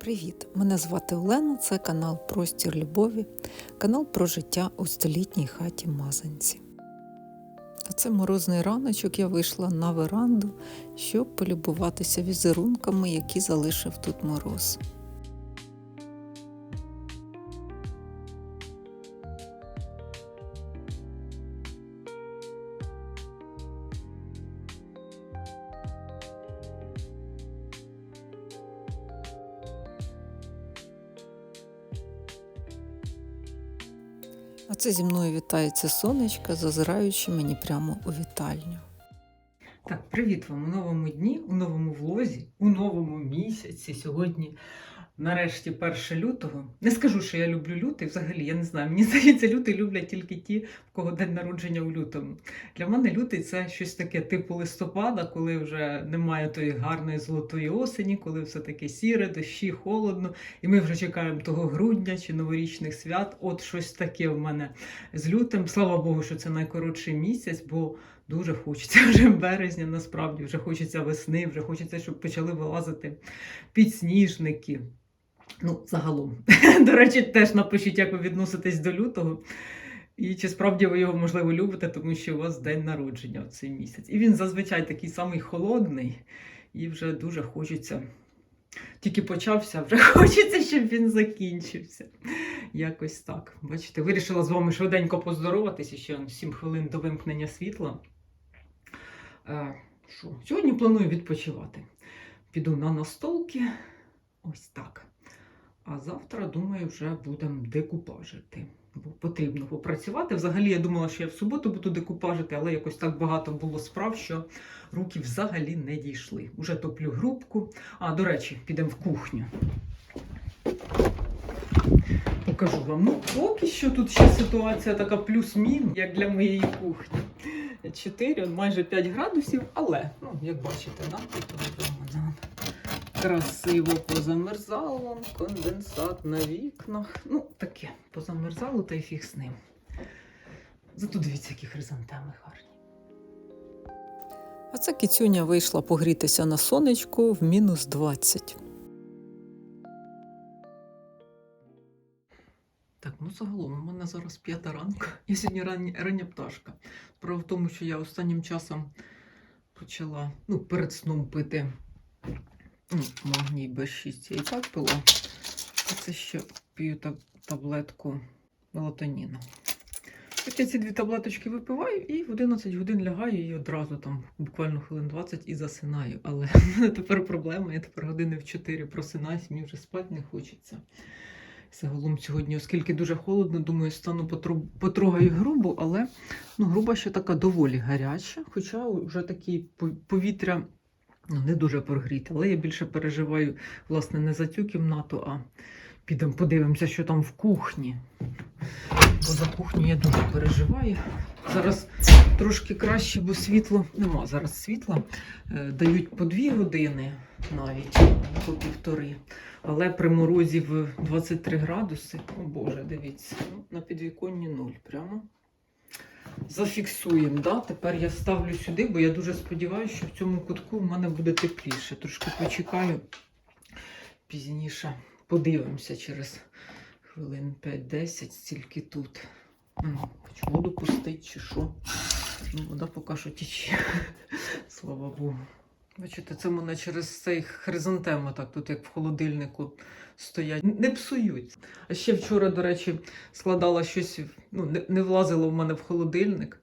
Привіт! Мене звати Олена, це канал Простір Любові, канал про життя у столітній хаті Мазанці. А це морозний раночок я вийшла на веранду, щоб полюбуватися візерунками, які залишив тут мороз. Це зі мною вітається сонечка, зазираючи мені прямо у вітальню. Так, привіт вам у новому дні, у новому влозі, у новому місяці. Сьогодні, нарешті, 1 лютого. Не скажу, що я люблю лютий. Взагалі, я не знаю. Мені здається, лютий люблять тільки ті, в кого день народження у лютому. Для мене лютий це щось таке типу листопада, коли вже немає тої гарної золотої осені, коли все таке сіре, дощі, холодно, і ми вже чекаємо того грудня чи новорічних свят. От щось таке в мене з лютим. Слава Богу, що це найкоротший місяць, бо Дуже хочеться вже березня, насправді вже хочеться весни, вже хочеться, щоб почали вилазити підсніжники. Ну, загалом. До речі, теж напишіть, як ви відноситесь до лютого. І чи справді ви його можливо любите, тому що у вас день народження в цей місяць. І він зазвичай такий самий холодний, і вже дуже хочеться. Тільки почався, вже хочеться, щоб він закінчився. Якось так. Бачите, вирішила з вами швиденько поздороватися ще 7 хвилин до вимкнення світла. Е, що? Сьогодні планую відпочивати. Піду на настолки. Ось так. А завтра, думаю, вже будемо декупажити. Бо потрібно попрацювати. Взагалі, я думала, що я в суботу буду декупажити, але якось так багато було справ, що руки взагалі не дійшли. Уже топлю грубку. А, до речі, підемо в кухню. Покажу вам. Ну, поки що тут ще ситуація така плюс-мінус, як для моєї кухні. 4, майже 5 градусів, але, ну, як бачите, да? Красиво позамерзало, конденсат на вікнах. Ну, таке, позамерзало та й фіг з ним. Зато дивіться, які хризантеми гарні. А це кицюня вийшла погрітися на сонечку в мінус 20. Так, ну загалом, у мене зараз п'ята ранка. Я сьогодні рання, рання пташка. Справа в тому, що я останнім часом почала ну, перед сном пити магній Б6 я і так пила. А це ще п'ю таблетку мелатоніну. От я ці дві таблеточки випиваю і в 11 годин лягаю і одразу там буквально хвилин 20 і засинаю. Але в мене тепер проблема, я тепер години в 4 просинаюсь, мені вже спати не хочеться. Загалом сьогодні, оскільки дуже холодно, думаю, стану потрогаю грубу, але ну, груба ще така доволі гаряча, хоча вже такі повітря ну, не дуже прогріте. Але я більше переживаю, власне, не за цю кімнату, а підемо подивимося, що там в кухні. Бо за кухню я дуже переживаю. Зараз трошки краще, бо світло нема зараз світла. Е, Дають по дві години навіть, по півтори. Але при морозі в 23 градуси, о Боже, дивіться, ну, на підвіконні нуль прямо. Зафіксуємо. Да? Тепер я ставлю сюди, бо я дуже сподіваюся, що в цьому кутку в мене буде тепліше. Трошки почекаю пізніше. Подивимося через хвилин 5-10, стільки тут. Хочу Хоч воду пустить чи що. Ну, вода поки що тече. Слава Богу. Бачите, це мене через цей хризантеми, так тут як в холодильнику стоять. Не псують. А ще вчора, до речі, складала щось, ну, не, не влазило в мене в холодильник.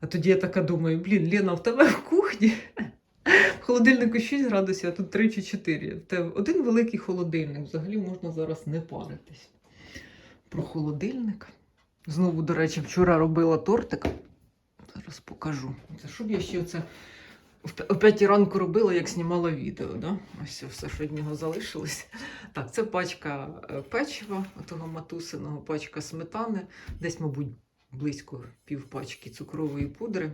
А тоді я така думаю, блін, Лена, в тебе в кухні. В холодильнику 6 градусів, а тут 3 чи 4. В тебе один великий холодильник. Взагалі можна зараз не паритись. Про холодильник. Знову, до речі, вчора робила тортик. Зараз покажу. Це щоб я ще оце о п'ятій ранку робила, як знімала відео. Да? Ось все, що від нього залишилось. Так, це пачка е, печива, того матусиного, пачка сметани, десь, мабуть, близько пів пачки цукрової пудри.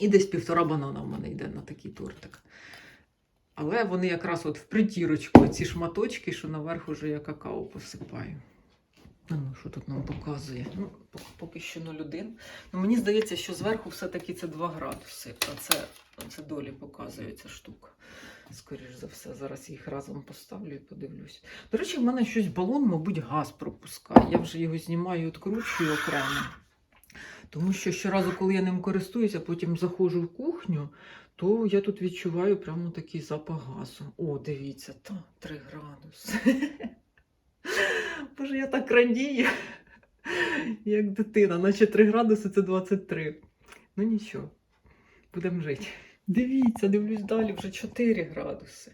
І десь півтора банана в мене йде на такий тортик. Але вони якраз от в притірочку, ці шматочки, що наверх уже я какао посипаю. Ну, що тут нам показує? Ну, поки що 0,1. Ну, мені здається, що зверху все-таки це 2 градуси. А це, це долі показує ця штука. Скоріш за все, зараз їх разом поставлю і подивлюсь. До речі, в мене щось балон, мабуть, газ пропускає. Я вже його знімаю і відкручую окремо. Тому що щоразу, коли я ним користуюся, потім заходжу в кухню, то я тут відчуваю прямо такий запах газу. О, дивіться, та 3 градуси. Боже, я так радію, як дитина, наче 3 градуси це 23. Ну нічого, будемо жити. Дивіться, дивлюсь далі, вже 4 градуси.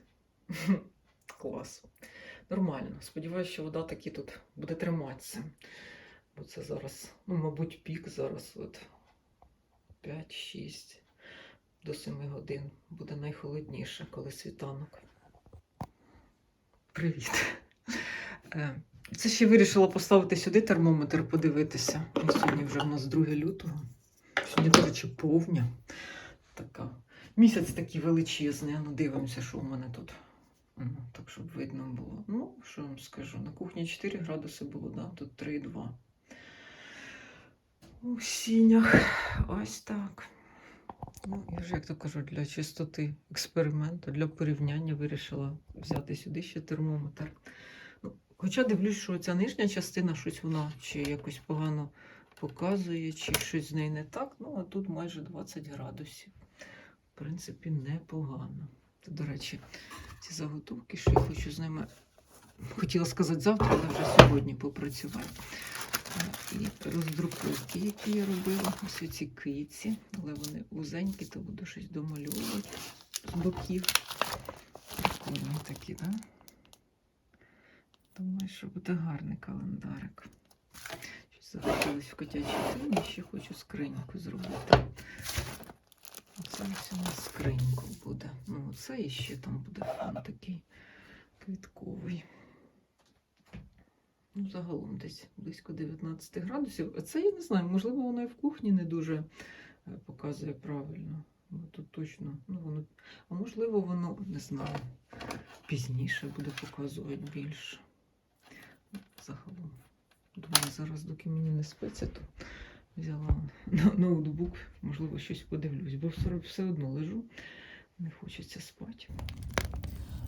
Клас. Нормально. Сподіваюся, що вода таки тут буде триматися. Бо це зараз, ну, мабуть, пік зараз от 5-6 до 7 годин буде найхолодніше, коли світанок. Привіт. Це ще вирішила поставити сюди термометр, подивитися. Сьогодні вже в нас 2 лютого. Сьогодні, до речі, повня. Така. Місяць такий величезний. Ну, дивимося, що у мене тут. Ну, так, щоб видно було. Ну, що вам скажу? На кухні 4 градуси було, да? тут 3,2. У сінях. Ось так. Ну, я ж, як то кажу, для чистоти експерименту, для порівняння вирішила взяти сюди ще термометр. Хоча дивлюсь, що ця нижня частина щось вона чи якось погано показує, чи щось з нею не так. Ну, а тут майже 20 градусів. В принципі, непогано. Це, до речі, ці заготовки, що я хочу з ними. Хотіла сказати завтра, але вже сьогодні попрацювати. І роздруковки, які я робила, ось ці киці, але вони вузенькі, то буду щось домальовувати з боків. Прикольні такі, так? Да? Думаю, що буде гарний календарик. Щось захотілося в котячій тині, ще хочу скриньку зробити. Оце ось у нас скриньку буде. Ну, оце і ще там буде фон такий квітковий. Ну, загалом десь близько 19 градусів. А Це я не знаю, можливо, воно і в кухні не дуже е, показує правильно. Бо тут точно, ну воно, а можливо, воно не знаю, пізніше буде показувати більше. Загалом. Думаю, зараз, доки мені не спиться, то взяла ноутбук, можливо, щось подивлюсь, бо все одно лежу, не хочеться спати.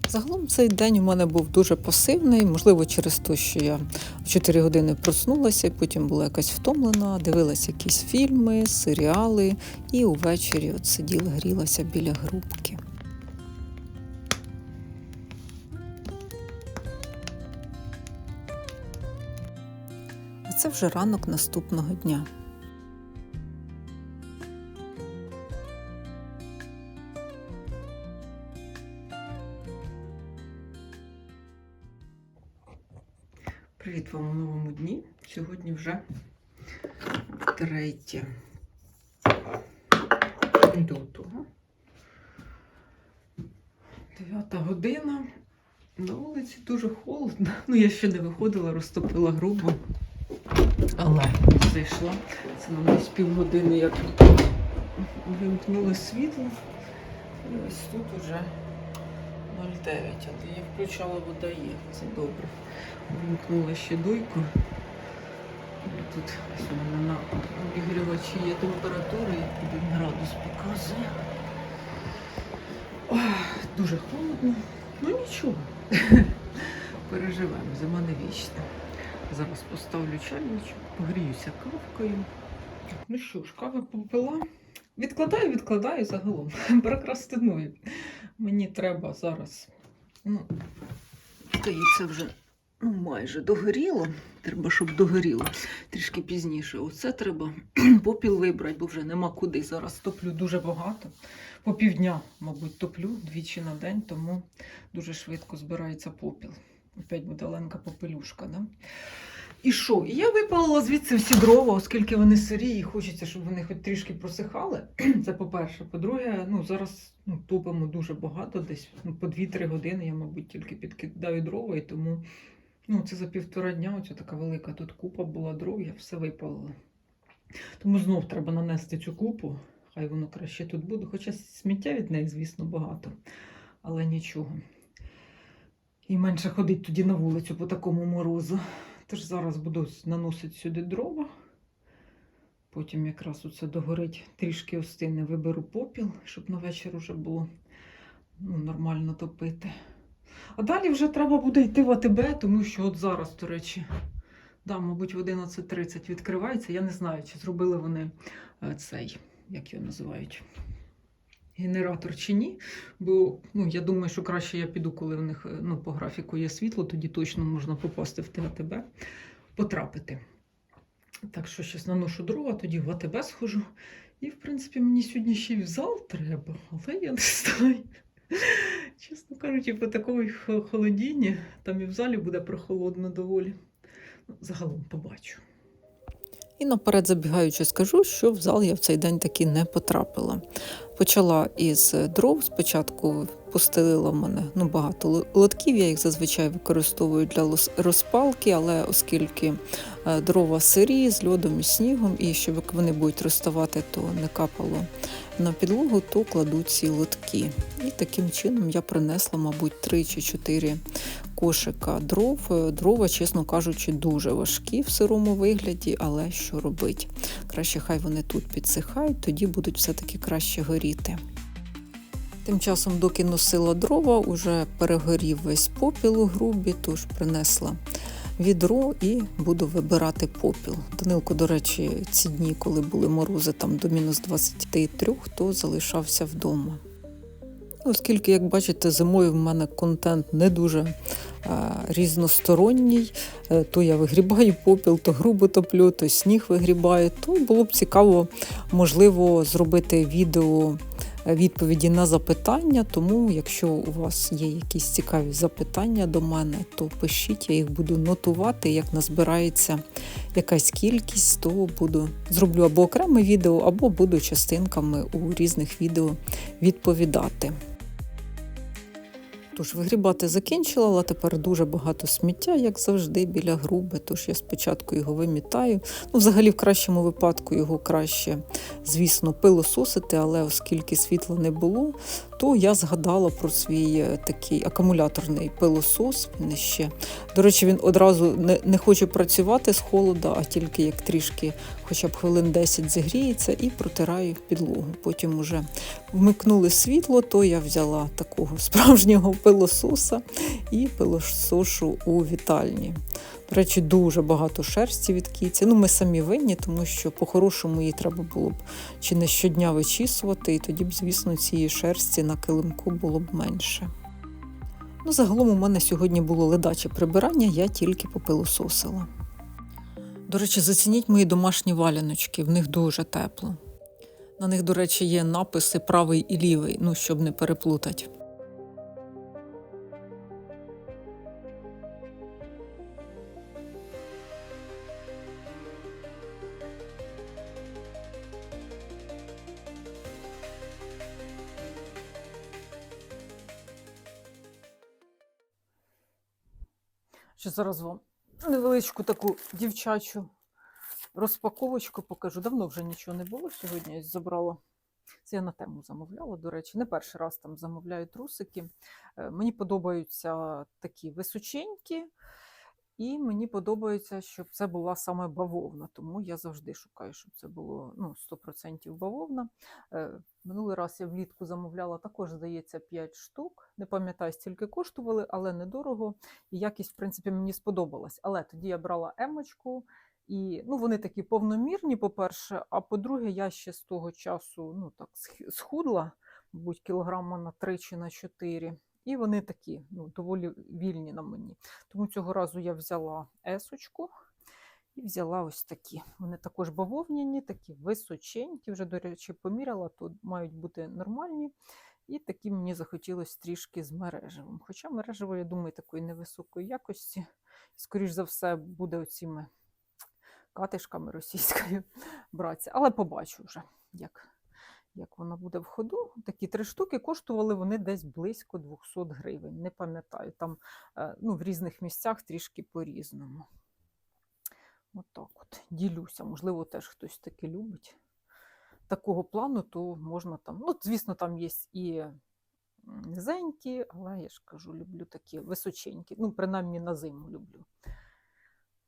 Загалом цей день у мене був дуже пасивний, можливо, через те, що я в 4 години проснулася, і потім була якась втомлена, дивилася якісь фільми, серіали, і увечері от сиділа, грілася біля грубки. Це вже ранок наступного дня. Привіт вам у новому дні. Сьогодні вже третє лютого. Дев'ята година. На вулиці дуже холодно. Ну, я ще не виходила, розтопила грубо. Але зайшла. Це нам десь півгодини, як вимкнули світло. І ось тут уже 0,9. Але я включала вода є. Це добре. Вимкнула ще дуйку. Тут ось у мене на обігрівачі є температура, і 1 градус показує. Ох, дуже холодно. Ну нічого. Переживемо, зима не вічна. Зараз поставлю чайничок, погріюся кавкою. Ну що ж, кави попила. Відкладаю, відкладаю загалом. Прокрастиную. Мені треба зараз. Ну, здається, вже ну, майже догоріло. Треба, щоб догоріло. Трішки пізніше. Оце треба попіл вибрати, бо вже нема куди. Зараз топлю дуже багато. По півдня, мабуть, топлю двічі на день, тому дуже швидко збирається попіл. Опять буде Ленка попелюшка. Да? І що? І я випалила звідси всі дрова, оскільки вони сирі, і хочеться, щоб вони хоч трішки просихали. Це по-перше. По-друге, ну, зараз ну, топимо дуже багато, десь ну, по 2-3 години я, мабуть, тільки підкидаю дрова, і тому ну, це за півтора дня, оця така велика тут купа була дров, я все випалила. Тому знов треба нанести цю купу, хай воно краще тут буде. Хоча сміття від неї, звісно, багато, але нічого. І менше ходить тоді на вулицю по такому морозу. Тож зараз буду наносити сюди дрова. Потім якраз оце догорить, трішки остине, виберу попіл, щоб на вечір уже було ну, нормально топити. А далі вже треба буде йти в АТБ, тому що от зараз, до речі, да, мабуть, в 11.30 відкривається. Я не знаю, чи зробили вони е, цей, як його називають, генератор чи ні. Бо ну, я думаю, що краще я піду, коли в них е, ну, по графіку є світло, тоді точно можна попасти в те АТБ, потрапити. Так що щось наношу дрова, тоді в АТБ схожу. І, в принципі, мені сьогодні ще й в зал треба, але я не знаю. Чесно кажучи, по такому холодінні, там і в залі буде прохолодно доволі. Ну, загалом побачу. І наперед забігаючи, скажу, що в зал я в цей день таки не потрапила. Почала із дров. Спочатку постелила в мене ну, багато лотків. Я їх зазвичай використовую для розпалки, але оскільки е, дрова сирі з льодом і снігом, і щоб вони будуть розставати, то не капало на підлогу, то кладу ці лотки. І таким чином я принесла, мабуть, 3 чи 4 кошика дров. Е, Дрова, чесно кажучи, дуже важкі в сирому вигляді, але що робить? Краще хай вони тут підсихають, тоді будуть все-таки краще горіти. Тим часом, доки носила дрова, уже перегорів весь попіл у грубі, тож принесла відро і буду вибирати попіл. Данилко, до речі, ці дні, коли були морози там до мінус 23, то залишався вдома. Оскільки, як бачите, зимою в мене контент не дуже е, різносторонній, е, то я вигрібаю попіл, то грубо топлю, то сніг вигрібаю, то було б цікаво, можливо, зробити відео відповіді на запитання. Тому, якщо у вас є якісь цікаві запитання до мене, то пишіть, я їх буду нотувати. Як назбирається якась кількість, то буду зроблю або окреме відео, або буду частинками у різних відео відповідати. Тож вигрібати закінчила, але тепер дуже багато сміття, як завжди, біля груби. Тож я спочатку його вимітаю. Ну, взагалі, в кращому випадку його краще, звісно, пилососити, але оскільки світла не було, то я згадала про свій е, такий акумуляторний пилосос. Він ще, до речі, він одразу не, не хоче працювати з холода, а тільки як трішки, хоча б хвилин 10 зігріється, і протираю підлогу. Потім уже вмикнули світло, то я взяла такого справжнього пилососа і пилосошу у вітальні. До речі, дуже багато шерсті від кіці. Ну, ми самі винні, тому що по-хорошому її треба було б чи не щодня вичісувати, і тоді б, звісно, цієї шерсті на килимку було б менше. Ну, загалом у мене сьогодні було ледаче прибирання, я тільки попилососила. До речі, зацініть мої домашні валяночки, в них дуже тепло. На них, до речі, є написи правий і лівий, ну, щоб не переплутати. Ще зараз вам невеличку таку дівчачу розпаковочку покажу. Давно вже нічого не було. Сьогодні я забрала. Це я на тему замовляла, до речі, не перший раз там замовляю трусики. Е, Мені подобаються такі височенькі, і мені подобається, щоб це була саме бавовна. Тому я завжди шукаю, щоб це було ну, 100% бавовна. Е, Минулий раз я влітку замовляла також, здається, 5 штук. Не пам'ятаю, стільки коштували, але недорого. І якість, в принципі, мені сподобалась. Але тоді я брала емочку, і ну, вони такі повномірні, по-перше, а по-друге, я ще з того часу ну, так, схудла, мабуть, кілограма на 3 чи на 4. І вони такі ну, доволі вільні на мені. Тому цього разу я взяла есочку і взяла ось такі. Вони також бавовняні, такі височенькі. Вже, до речі, поміряла, то мають бути нормальні. І такі мені захотілося трішки з мережевим. Хоча мережево, я думаю, такої невисокої якості. Скоріш за все, буде оціми катишками російською братися. Але побачу вже, як, як вона буде в ходу. Такі три штуки коштували вони десь близько 200 гривень. Не пам'ятаю, там е, ну, в різних місцях трішки по-різному. Отак от, ділюся. Можливо, теж хтось таки любить такого плану, то можна там. Ну, звісно, там є і низенькі, але я ж кажу, люблю такі височенькі. Ну, принаймні на зиму люблю.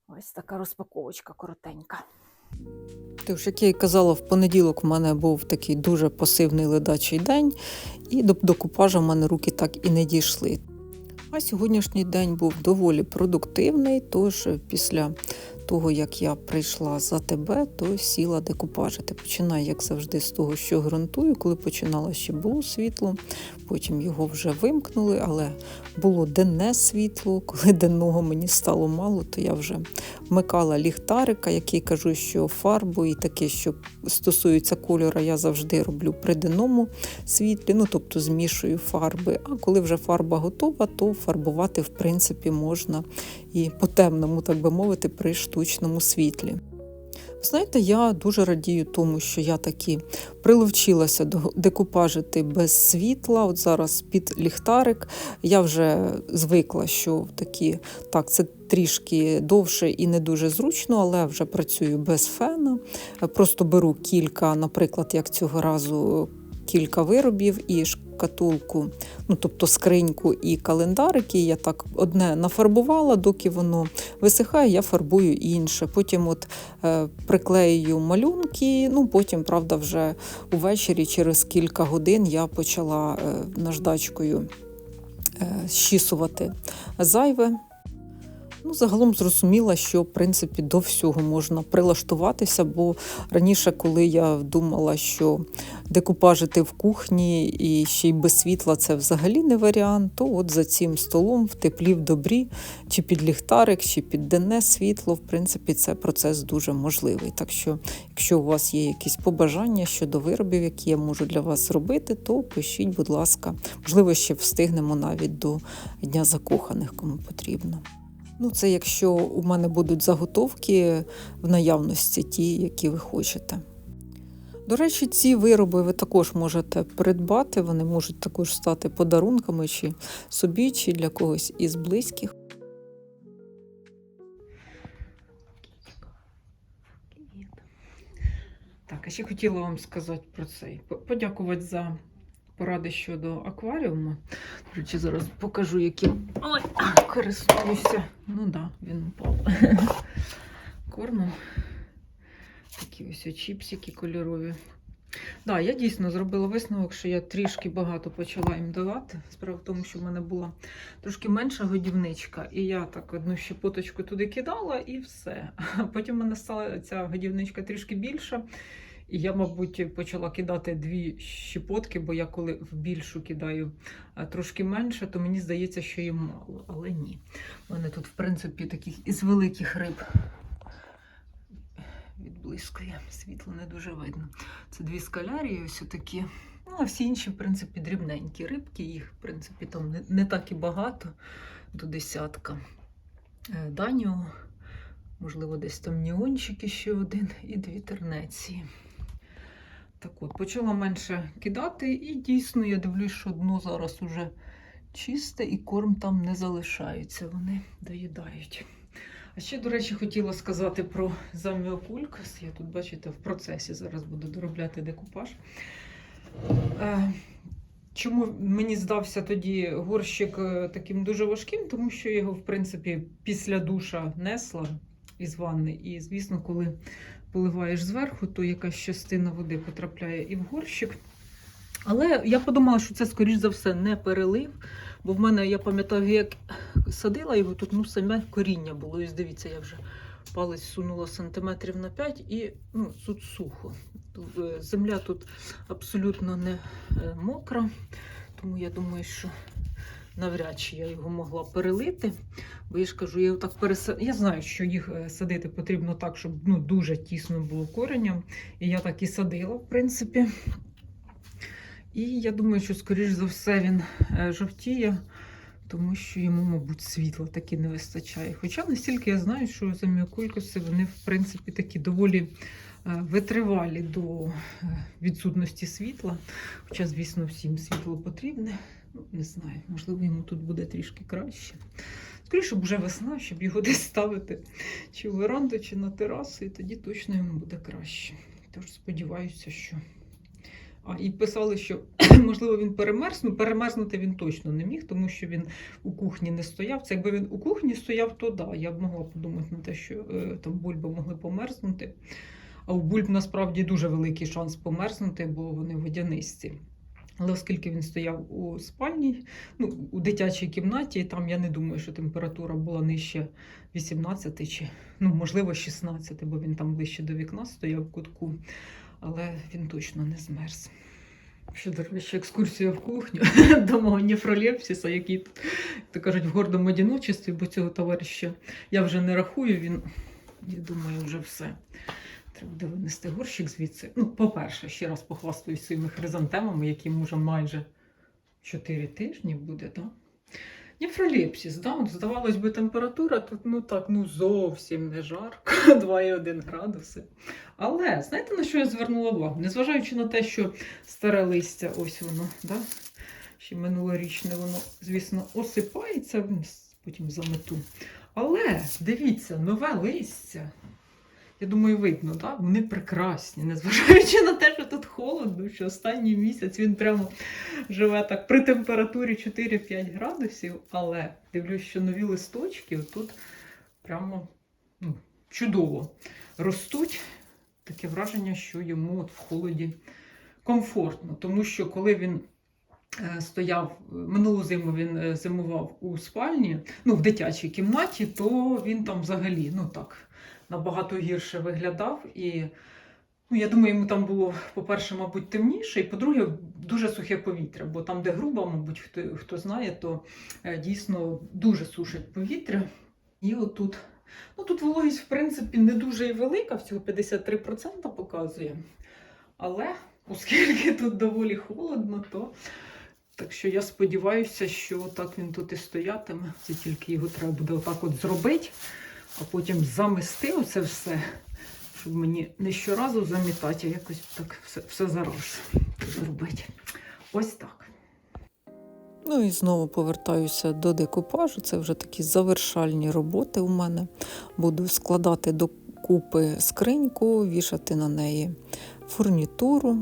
Ось така розпаковочка коротенька. Тож, як я і казала, в понеділок в мене був такий дуже пасивний ледачий день, і до, до купажа в мене руки так і не дійшли. А сьогоднішній день був доволі продуктивний, тож після того, як я прийшла за тебе, то сіла декупажити. Починаю, як завжди, з того, що ґрунтую. Коли починала, ще було світло, потім його вже вимкнули, але було денне світло. Коли денного мені стало мало, то я вже вмикала ліхтарика, який кажу, що фарбу і таке, що стосується кольора, я завжди роблю при денному світлі, ну тобто змішую фарби. А коли вже фарба готова, то фарбувати в принципі можна і по темному, так би мовити, при штучному світлі. Знаєте, я дуже радію тому, що я таки приловчилася декупажити без світла. От зараз під ліхтарик. Я вже звикла, що такі так, це трішки довше і не дуже зручно, але вже працюю без фена. Просто беру кілька, наприклад, як цього разу. Кілька виробів і шкатулку, ну тобто скриньку і календарики. Я так одне нафарбувала, доки воно висихає, я фарбую інше. Потім от е, приклею малюнки. Ну потім, правда, вже увечері, через кілька годин, я почала е, наждачкою е, щісувати зайве. Ну, загалом зрозуміла, що в принципі до всього можна прилаштуватися, бо раніше, коли я думала, що декупажити в кухні і ще й без світла це взагалі не варіант, то от за цим столом в теплі в добрі, чи під ліхтарик, чи під денне світло, в принципі, це процес дуже можливий. Так що, якщо у вас є якісь побажання щодо виробів, які я можу для вас зробити, то пишіть, будь ласка, можливо, ще встигнемо навіть до Дня закоханих, кому потрібно. Ну, це якщо у мене будуть заготовки в наявності, ті, які ви хочете. До речі, ці вироби ви також можете придбати, вони можуть також стати подарунками чи собі, чи для когось із близьких. Так, а ще хотіла вам сказати про цей. Подякувати за поради щодо акваріуму. Речі, зараз покажу, яким Ой, користуюся. Ну так, да, він упав. Кормом. Такі ось чіпсики кольорові. Да, я дійсно зробила висновок, що я трішки багато почала їм давати. Справа в тому, що в мене була трошки менша годівничка, і я так одну щепоточку туди кидала і все. Потім в мене стала ця годівничка трішки більша. І я, мабуть, почала кидати дві щепотки, бо я коли в більшу кидаю трошки менше, то мені здається, що їм мало. Але ні. У мене тут, в принципі, таких із великих риб відблискує. Світло не дуже видно. Це дві скалярії, ось такі. Ну, а всі інші, в принципі, дрібненькі рибки. Їх, в принципі, там не, не так і багато, до десятка. Е, Даніо, можливо, десь там ніончики ще один і дві тернеції. Так от, почала менше кидати, і дійсно я дивлюсь, що дно зараз уже чисте, і корм там не залишається, вони доїдають. А ще, до речі, хотіла сказати про заміокулькас. Я тут, бачите, в процесі зараз буду доробляти декупаж. Е, Чому мені здався тоді горщик е, таким дуже важким? Тому що його, в принципі, після душа несла із ванни. І, звісно, коли поливаєш зверху, то якась частина води потрапляє і в горщик. Але я подумала, що це, скоріш за все, не перелив, бо в мене, я пам'ятаю, як садила його, тут ну, саме коріння було. І дивіться, я вже палець сунула сантиметрів на 5 і ну, тут сухо. Е, Земля тут абсолютно не е, мокра, тому я думаю, що навряд чи я його могла перелити. Бо я ж кажу, я так переса... Я знаю, що їх е, садити потрібно так, щоб ну, дуже тісно було коренням. І я так і садила, в принципі. І я думаю, що, скоріш за все, він е, жовтіє, тому що йому, мабуть, світла таки не вистачає. Хоча настільки я знаю, що заміокулькоси, вони, в принципі, такі доволі е, витривалі до відсутності світла. Хоча, звісно, всім світло потрібне. Не знаю, можливо, йому тут буде трішки краще. Скоріше б вже весна, щоб його десь ставити чи в веранду, чи на терасу, і тоді точно йому буде краще. Тож сподіваюся, що. А, і писали, що можливо він перемерз. Ну, перемерзнути він точно не міг, тому що він у кухні не стояв. Це якби він у кухні стояв, то да, я б могла подумати на те, що е, там бульби могли померзнути. А у бульб насправді дуже великий шанс померзнути, бо вони водянисті. Але оскільки він стояв у спальні, ну, у дитячій кімнаті, і там я не думаю, що температура була нижче 18 чи, ну, можливо, 16, бо він там ближче до вікна стояв в кутку, але він точно не змерз. Ще, до речі, екскурсія в кухню до мого нефролепсіса, який тут, так кажуть, в гордому одиночестві, бо цього товариша я вже не рахую, він, я думаю, вже все. Буде винести горщик звідси. Ну, по-перше, ще раз похвастаюсь своїми хризантемами, яким уже майже 4 тижні буде, так? Нефролепсіс, да? От, здавалось би, температура тут ну так, ну зовсім не жарко, 2,1 градуси. Але знаєте, на що я звернула увагу? Незважаючи на те, що старе листя, ось воно, да? ще минулорічне, воно, звісно, осипається, потім замету. Але дивіться, нове листя. Я думаю, видно, так? Вони прекрасні, незважаючи на те, що тут холодно, що останній місяць він прямо живе так при температурі 4-5 градусів, але дивлюсь, що нові листочки тут прямо ну, чудово ростуть. Таке враження, що йому от в холоді комфортно, тому що коли він е, стояв минулу зиму, він е, зимував у спальні, ну в дитячій кімнаті, то він там взагалі, ну так набагато гірше виглядав. І ну, я думаю, йому там було, по-перше, мабуть, темніше, і по-друге, дуже сухе повітря. Бо там, де груба, мабуть, хто, хто знає, то е, дійсно дуже сушить повітря. І отут, ну тут вологість, в принципі, не дуже і велика, всього 53% показує. Але оскільки тут доволі холодно, то так що я сподіваюся, що так він тут і стоятиме. Це тільки його треба буде отак от зробити а потім замести оце все, щоб мені не щоразу замітати, а якось так все, все зараз зробити. Ось так. Ну і знову повертаюся до декупажу. Це вже такі завершальні роботи у мене. Буду складати до купи скриньку, вішати на неї фурнітуру.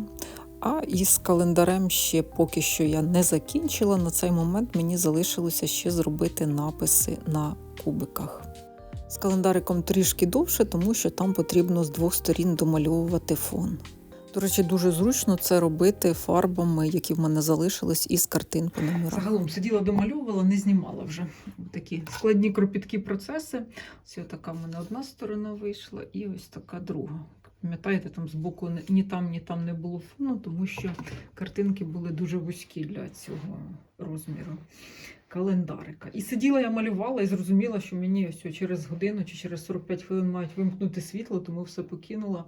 А із календарем ще поки що я не закінчила. На цей момент мені залишилося ще зробити написи на кубиках. З календариком трішки довше, тому що там потрібно з двох сторін домальовувати фон. До речі, дуже зручно це робити фарбами, які в мене залишились, із картин по номерах. Загалом сиділа, домальовувала, не знімала вже такі складні кропіткі процеси. Ось така в мене одна сторона вийшла, і ось така друга. Пам'ятаєте, там збоку ні- там, ні там не було фону, тому що картинки були дуже вузькі для цього розміру календарика. І сиділа я малювала і зрозуміла, що мені ось через годину чи через 45 хвилин мають вимкнути світло, тому все покинула.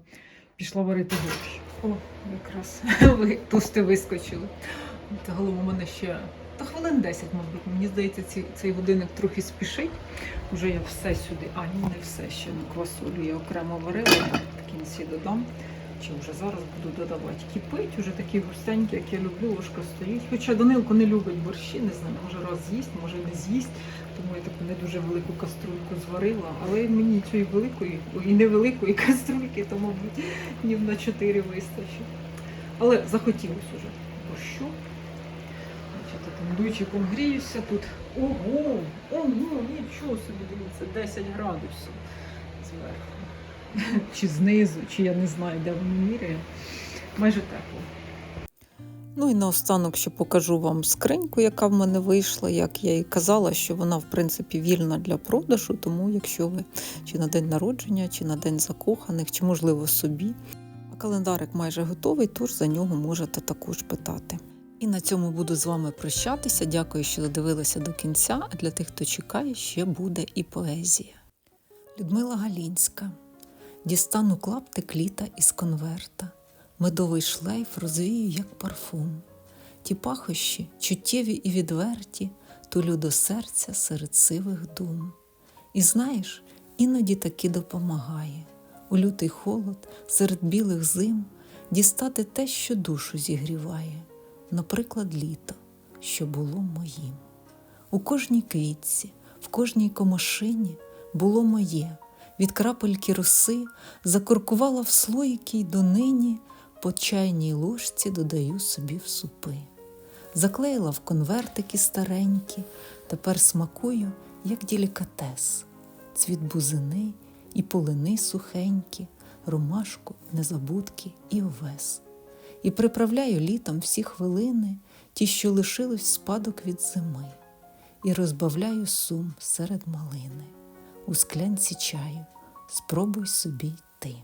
Пішла варити борщ. О, якраз ви тости вискочили. Загалом у мене ще та хвилин 10, мабуть. Мені здається, ці, цей годинник трохи спішить. Уже я все сюди, а ні, не все ще на квасолю я окремо варила, в кінці додам. Чи вже зараз буду додавати. Кипить, уже такі густенькі, як я люблю, ложка стоїть. Хоча Данилко не любить борщі, не знаю, може раз з'їсть, може не з'їсть. Тому я таку не дуже велику каструльку зварила. Але мені цієї великої і невеликої каструльки, то, мабуть, ні на чотири вистачить. Але захотілося вже борщу. Там дуйчиком гріюся тут. Ого! Ого, нічого собі дивіться, 10 градусів зверху. Чи знизу, чи я не знаю, де воно міряє. Майже тепло. Ну і наостанок ще покажу вам скриньку, яка в мене вийшла. Як я і казала, що вона в принципі вільна для продажу, тому якщо ви чи на день народження, чи на день закоханих, чи можливо собі. А календарик майже готовий, тож за нього можете також питати. І на цьому буду з вами прощатися. Дякую, що додивилися до кінця. А для тих, хто чекає, ще буде і поезія. Людмила Галінська. Дістану клаптик літа із конверта, медовий шлейф розвію, як парфум. Ті пахощі, чуттєві і відверті, тулю до серця серед сивих дум. І знаєш, іноді таки допомагає у лютий холод серед білих зим дістати те, що душу зігріває, наприклад, літо, що було моїм. У кожній квітці, в кожній комашині було моє від крапельки роси закуркувала в слоїки й донині, по чайній ложці додаю собі в супи. Заклеїла в конвертики старенькі, тепер смакую, як делікатес, цвіт бузини і полини сухенькі, ромашку, незабудки і овес. І приправляю літом всі хвилини, ті, що лишились спадок від зими, і розбавляю сум серед малини. У склянці чаю спробуй собі ти.